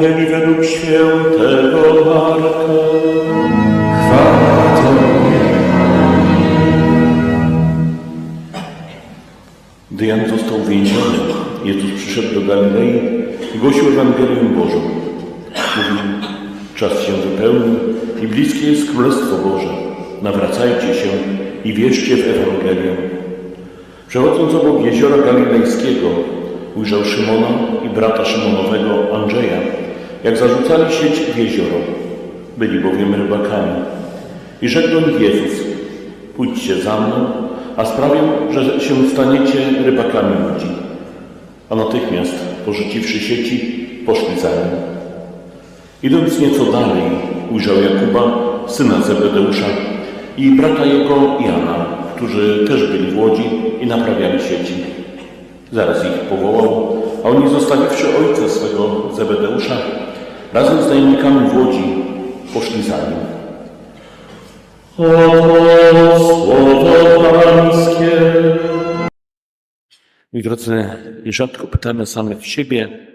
Ewangelii według świętego Marka. Chwała Tobie. Gdy Jan został uwięziony, Jezus przyszedł do Galilei i głosił Ewangelię Bożą. Mówił, czas się wypełnił i bliskie jest Królestwo Boże. Nawracajcie się i wierzcie w Ewangelię. Przechodząc obok jeziora galilejskiego, ujrzał Szymona i brata Szymonowego Andrzeja, jak zarzucali sieć w jezioro. Byli bowiem rybakami. I rzekł do nich Jezus, pójdźcie za mną, a sprawię, że się staniecie rybakami ludzi. A natychmiast, porzuciwszy sieci, poszli za nim. Idąc nieco dalej, ujrzał Jakuba, syna Zebedeusza i brata jego Jana, którzy też byli w łodzi i naprawiali sieci. Zaraz ich powołał, a oni zostawiwszy ojca swego Zebedeusza, razem z najemnikami w łodzi, poszli za nim. Oto słowo Pańskie. Moi drodzy, rzadko pytamy samych siebie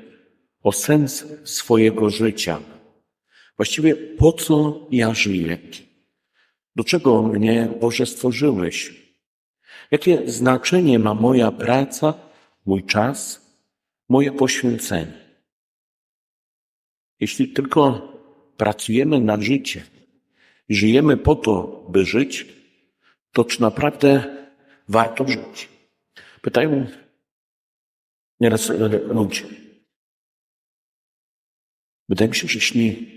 o sens swojego życia. Właściwie po co ja żyję? Do czego mnie Boże stworzyłeś? Jakie znaczenie ma moja praca, mój czas, moje poświęcenie? Jeśli tylko pracujemy na życie, żyjemy po to, by żyć, to czy naprawdę warto żyć? Pytają nieraz ludzie. Wydaje mi się, że jeśli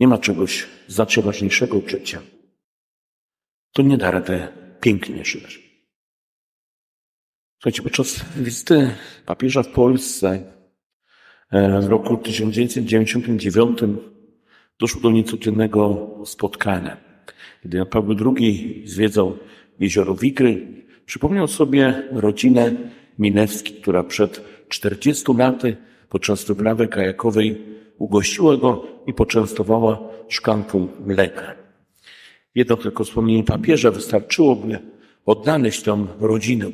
nie ma czegoś znacznie ważniejszego od życia, to nie da rady pięknie żyć. Słuchajcie, podczas wizyty papieża w Polsce e, w roku 1999 doszło do niecodziennego spotkania. Kiedy Jan Paweł II zwiedzał jezioro Wigry, przypomniał sobie rodzinę Minewski, która przed 40 laty podczas wyprawy kajakowej ugościła go i poczęstowała szklanką mleka. Jedno tylko wspomnienie papieża wystarczyło, by odnaleźć tę rodzinę.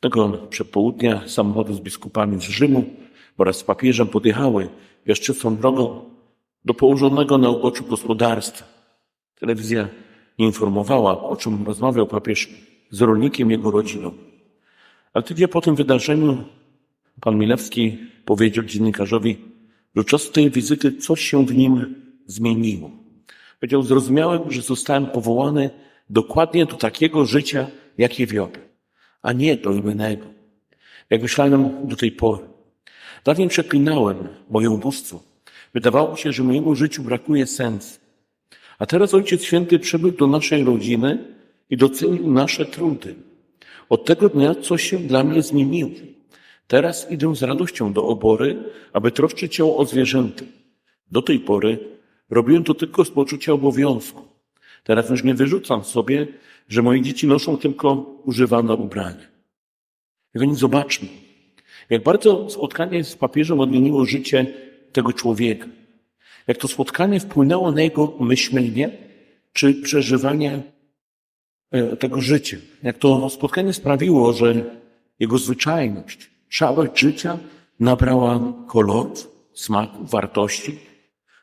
Pewnego przepołudnia samochody z biskupami z Rzymu oraz papieżem podjechały piaszczystą drogą do położonego na uboczu gospodarstwa. Telewizja nie informowała, o czym rozmawiał papież z rolnikiem jego rodziną. Ale tydzień po tym wydarzeniu pan Milewski powiedział dziennikarzowi, że czas tej wizyty coś się w nim zmieniło. Powiedział, zrozumiałem, że zostałem powołany dokładnie do takiego życia, jakie wiodę, a nie do innego. Jak myślałem do tej pory. Dawniej przeklinałem moje ubóstwo. Wydawało się, że mojemu życiu brakuje sensu. A teraz Ojciec Święty przybył do naszej rodziny i docenił nasze trudy. Od tego dnia coś się dla mnie zmieniło. Teraz idę z radością do obory, aby troszczyć się o zwierzęta. Do tej pory robiłem to tylko z poczucia obowiązku. Teraz już nie wyrzucam sobie, że moje dzieci noszą tylko używane ubrania. Oni zobaczmy, jak bardzo spotkanie z papieżem odmieniło życie tego człowieka. Jak to spotkanie wpłynęło na jego myślenie czy przeżywanie e, tego życia. Jak to spotkanie sprawiło, że jego zwyczajność, szałość życia nabrała kolorów, smaku, wartości.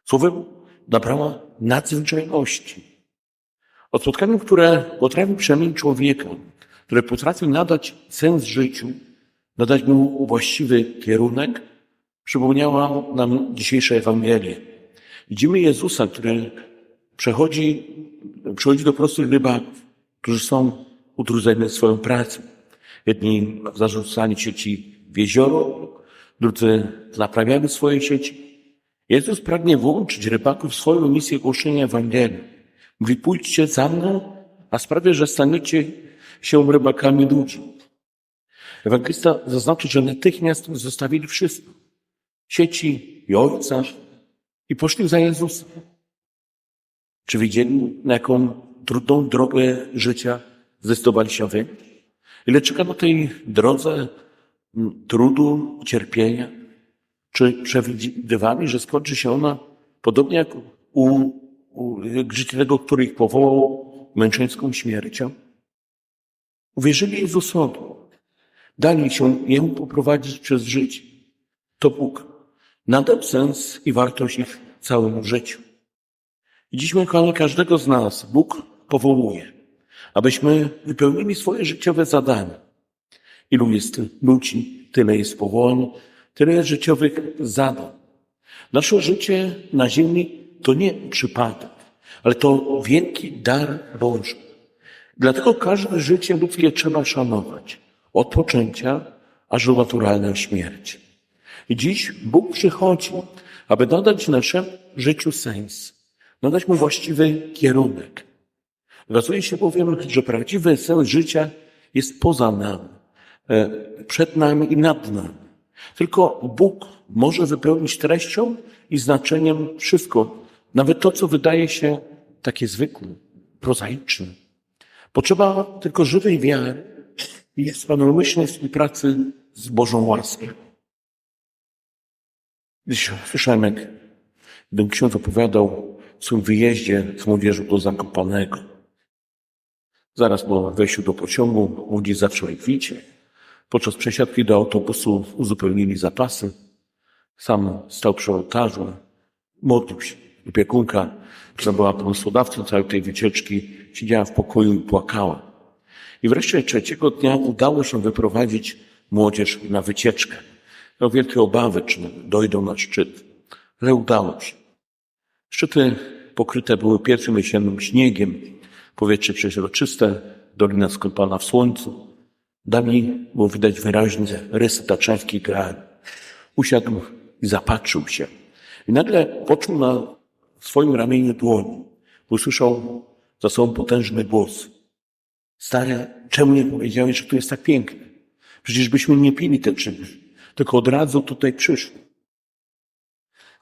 Słowem, nabrała nadzwyczajności. O spotkaniu, które potrafi przemienić człowieka, które potrafi nadać sens życiu, nadać mu właściwy kierunek, przypomniała nam dzisiejsza Ewangelia. Widzimy Jezusa, który przechodzi, przychodzi do prostych rybaków, którzy są utrudzeni swoją pracą. Jedni zarzucani sieci w jezioro, drudzy naprawiają swoje sieci. Jezus pragnie włączyć rybaków w swoją misję głoszenia Ewangelii. Mówi, pójdźcie za mną, a sprawię, że staniecie się rybakami ludzi. Ewangelista zaznaczył, że natychmiast zostawili wszystko. Sieci i ojca i poszli za Jezusem. Czy widzieli, na jaką trudną drogę życia zdecydowali się wyjść? Ile czeka na tej drodze mm, trudu, cierpienia? Czy przewidywali, że skończy się ona podobnie jak u, u życia tego, który ich powołał męczeńską śmiercią? Uwierzyli Jezusowi. Dali się Jemu poprowadzić przez życie. To Bóg. nadał sens i wartość ich całemu życiu. I dziś, moi kochani, każdego z nas Bóg powołuje, abyśmy wypełnili swoje życiowe zadania. Ilu jest ludzi, tyle jest powołań, tyle jest życiowych zadań. Nasze życie na ziemi to nie przypadek, ale to wielki dar Boży. Dlatego każde życie ludzkie trzeba szanować. Od poczęcia aż do naturalnej śmierci. I dziś Bóg przychodzi, aby nadać naszemu życiu sens, nadać mu właściwy kierunek. Okazuje się bowiem, że prawdziwy sens życia jest poza nami, e, przed nami i nad nami. Tylko Bóg może wypełnić treścią i znaczeniem wszystko, nawet to, co wydaje się takie zwykłe, prozaiczne. Potrzeba tylko żywej wiary i wspaniałomyślnej współpracy z Bożą łaską. Gdyś słyszałem, jak jeden ksiądz opowiadał o swoim wyjeździe z młodzieżą do Zakopanego. Zaraz po wejściu do pociągu ludzie zaczęli pić. Podczas przesiadki do autobusu uzupełnili zapasy. Sam stał przy ołtarzu, modlił się. Opiekunka, która była pomysłodawcą całej tej wycieczki, siedziała w pokoju i płakała. I wreszcie trzeciego dnia udało się wyprowadzić młodzież na wycieczkę. Miał wielkie obawy, czy dojdą na szczyt, ale udało się. Szczyty pokryte były pierwszym jesiennym śniegiem, powietrze przeźroczyste, dolina skąpana w słońcu. Dali było widać wyraźnie rysy taczewki kraju. Usiadł i zapatrzył się. I nagle poczuł na swoim ramieniu dłoni. Usłyszał za sobą potężny głos. Stary, czemu nie powiedziałeś, że tu jest tak pięknie? Przecież byśmy nie pili ten czymś, tylko od razu tutaj przyszli.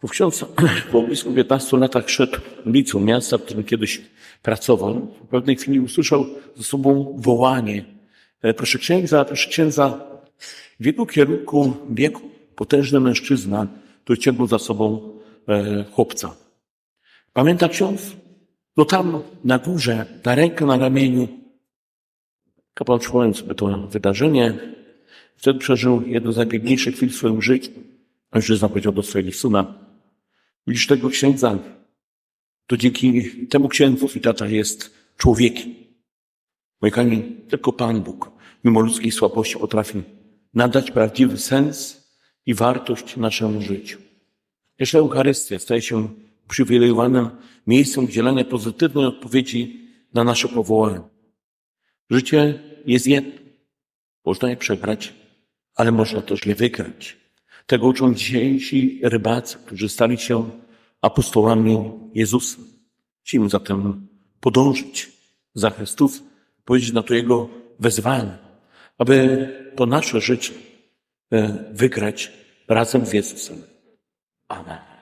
Bo ksiądz po blisko 15 latach szedł ulicą miasta, w którym kiedyś pracował. W pewnej chwili usłyszał za sobą wołanie. "E, Proszę księdza, proszę księdza. W jego kierunku biegł potężny mężczyzna, który ciągnął za sobą e, chłopca. Pamięta ksiądz? No tam na górze, na rękę na ramieniu. Kapłan przypomniał sobie to wydarzenie. Wtedy przeżył jedno z najpiękniejszych chwil w swoim życiu. Mężczyzna powiedział do swojego syna, widzisz tego księdza, to dzięki temu księdzu i tata jest człowiekiem. Moi kochani, tylko Pan Bóg, mimo ludzkiej słabości, potrafi nadać prawdziwy sens i wartość naszemu życiu. Jeszcze Eucharystia staje się uprzywilejowanym miejscem udzielania pozytywnej odpowiedzi na nasze powołanie. Życie jest jedno. Można je przegrać, ale można też je wygrać. Tego uczą dzisiejsi rybacy, którzy stali się apostołami Jezusa. Musimy zatem podążyć za Chrystus, powiedzieć na to Jego wezwanie, aby to nasze życie e, wygrać razem z Jezusem. Amen.